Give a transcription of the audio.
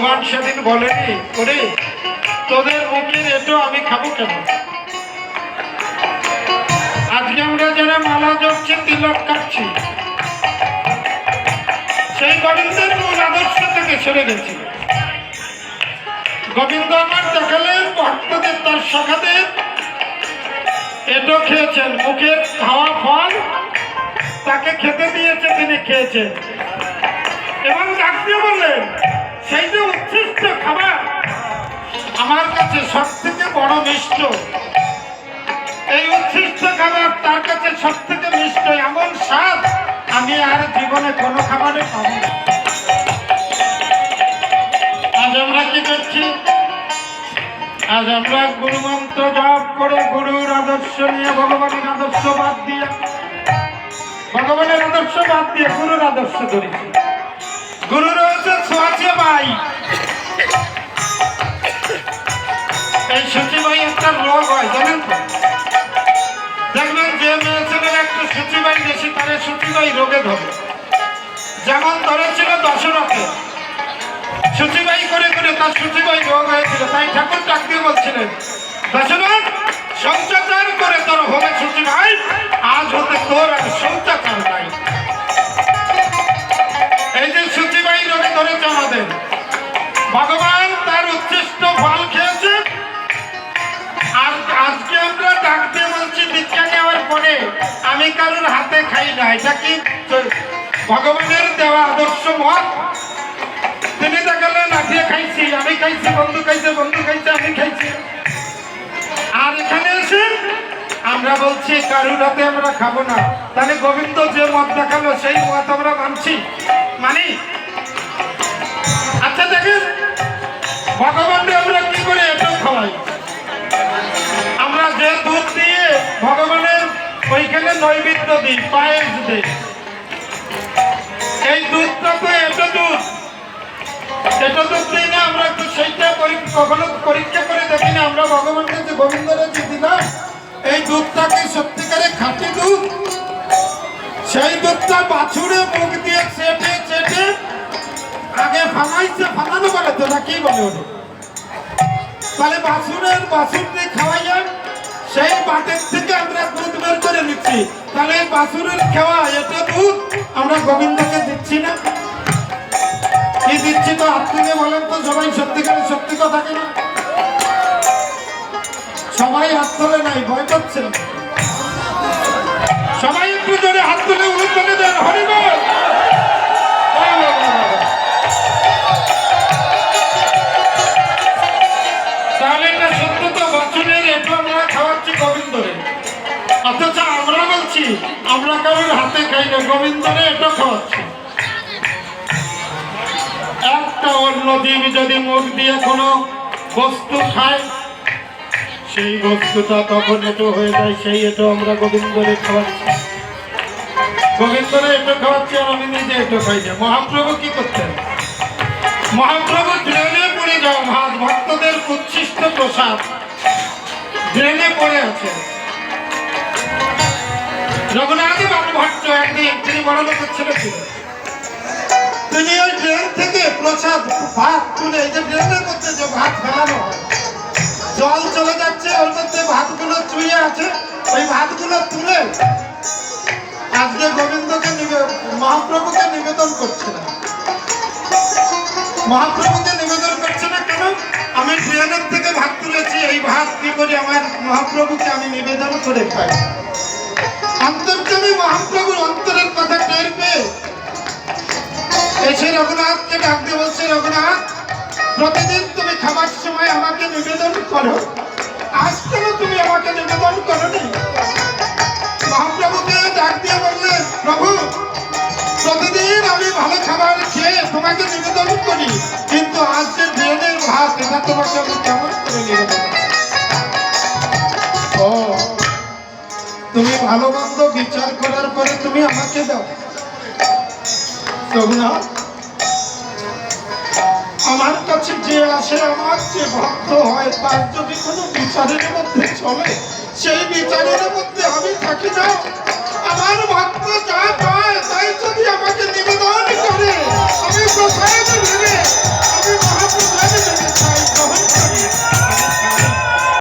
ভগবান সেদিন বলেনি ওরে, তোদের মুখের এটো আমি খাব কেন? আজকে আমরা যারা মালা জপছি, তিলক কাটছি, সেই গোবিন্দের মূল আদর্শ থেকে সরে গেছি। গোবিন্দ আমার দেখালেন ভক্তদের তার সখাদের এটো খেয়েছেন, মুখের খাওয়া ফল তাকে খেতে দিয়েছে, তিনি খেয়েছেন। এবং ডাকতে বললেন সেই যে উচ্ছিষ্ট খাবার আমার কাছে সব থেকে বড় মিষ্ট, এই উচ্ছিষ্ট খাবার তার কাছে সব থেকে মিষ্ট, এমন স্বাদ আমি আর জীবনে কোনো খাবারে পাবো আজ আমরা কি করছি? আজ আমরা গুরুমন্ত্র জপ করে গুরুর আদর্শ নিয়ে ভগবানের আদর্শ বাদ দিয়ে, ভগবানের আদর্শ বাদ দিয়ে গুরুর আদর্শ ধরেছি গুরু ভাই। এই সূচি ভাই একটা রোগ হয়, জানেন তো? দেখবেন যে মেয়ে ছেলের একটু সূচি ভাই বেশি, তারে সূচি ভাই রোগে ধরে। যেমন ধরেছিল দশরথে। সূচিবাই করে করে তার সূচিবাই রোগ হয়েছিল, তাই ঠাকুর ডাক দিয়ে বলছিলেন, দশরথ সঞ্চাচার ভগবান তার উচ্ছিষ্ট ফল খেয়েছে। আর আজকে আমরা ডাক দিয়ে বলছি দীক্ষা নেওয়ার পরে আমি কারোর হাতে খাই না, এটা কি ভগবানের দেওয়া আদর্শ মত? তিনি দেখালেন আজকে খাইছি, আমি খাইছি, বন্ধু খাইছে বন্ধু খাইছে, আমি খাইছি। আর এখানে এসে আমরা বলছি, কারুর হাতে আমরা খাব না। তাহলে গোবিন্দ যে মত দেখাল, সেই মত আমরা মানছি। মানি ভগবানকে আমরা কি করে এটা খাওয়াই? আমরা যে দুধ দিয়ে ভগবানের ওইখানে নৈবেদ্য দিই, পায়েস দিই এই দুধটা তো এটা পরীক্ষা করে দেখি আমরা ভগবানকে যে গোবিন্দরে যে দিলাম, এই দুধটাকে সত্যিকারে খাঁটি দুধ। সেই দুধটা বাছুরে মুখ দিয়ে চেটে চেটে সবাই হাত তোলে নাই ভয় পাচ্ছেন সবাই একটু জোরে হাত তুলে উলুধ্বনি দেন হরিবল অথচ আমরা বলছি, আমরা কারোর হাতে খাই না। গোবিন্দরে এটা খাওয়াচ্ছি একটা অন্য জীব যদি মুখ দিয়ে কোনো বস্তু খায়, সেই বস্তুটা তখন এটো হয়ে যায়, সেই এটো আমরা গোবিন্দরে খাওয়াচ্ছি। গোবিন্দরে এটো খাওয়াচ্ছি আর আমি নিজে এটো খাই না। মহাপ্রভু কি করতেন? মহাপ্রভু ড্রেনে পড়ে যাওয়া ভাত ভক্তদের উচ্ছিষ্ট প্রসাদ। ড্রেনে পড়ে আছে। রঘুনাথ বাবু ভট্ট একদিন, তিনি বড় লোকের ছেলে ছিলেন। তিনি ওই ড্রেন থেকে প্রসাদ, ভাত তুলে যে ড্রেনের মধ্যে যে ভাত ফেলানো জল চলে যাচ্ছে, ওর মধ্যে ভাতগুলো চুইয়ে আছে, ওই ভাতগুলো তুলে আজকে গোবিন্দকে মহাপ্রভুকে নিবেদন করছে না। মহাপ্রভুকে নিবেদন করছে না কেন? আমি ট্রেনের থেকে ভাত তুলেছি, এই ভাত কি করে আমার মহাপ্রভুকে আমি নিবেদন করে খাই? অন্তর্জমী মহাপ্রভুর অন্তরের কথা টের পেয়ে এসে রঘুনাথকে ডাক দিয়ে বলছে, রঘুনাথ, প্রতিদিন তুমি খাবার সময় আমাকে নিবেদন করো। আজ কেন তুমি আমাকে নিবেদন করো নি মহাপ্রভুকে ডাক দিয়ে বললে, প্রভু, প্রতিদিন আমি ভালো খাবার খেয়ে তোমাকে নিবেদন করি, কিন্তু আজ যে ভাত, এটা তোমাকে আমি কেমন করে নিবেদন তুমি ভালো মন্দ বিচার করার পরে তুমি আমাকে দাও। রঘুনাথ আমার কাছে যে আসে, আমার যে ভক্ত হয়, তার যদি কোনো বিচারের মধ্যে চলে, সেই বিচারের মধ্যে আমি থাকি না। আমার ভক্ত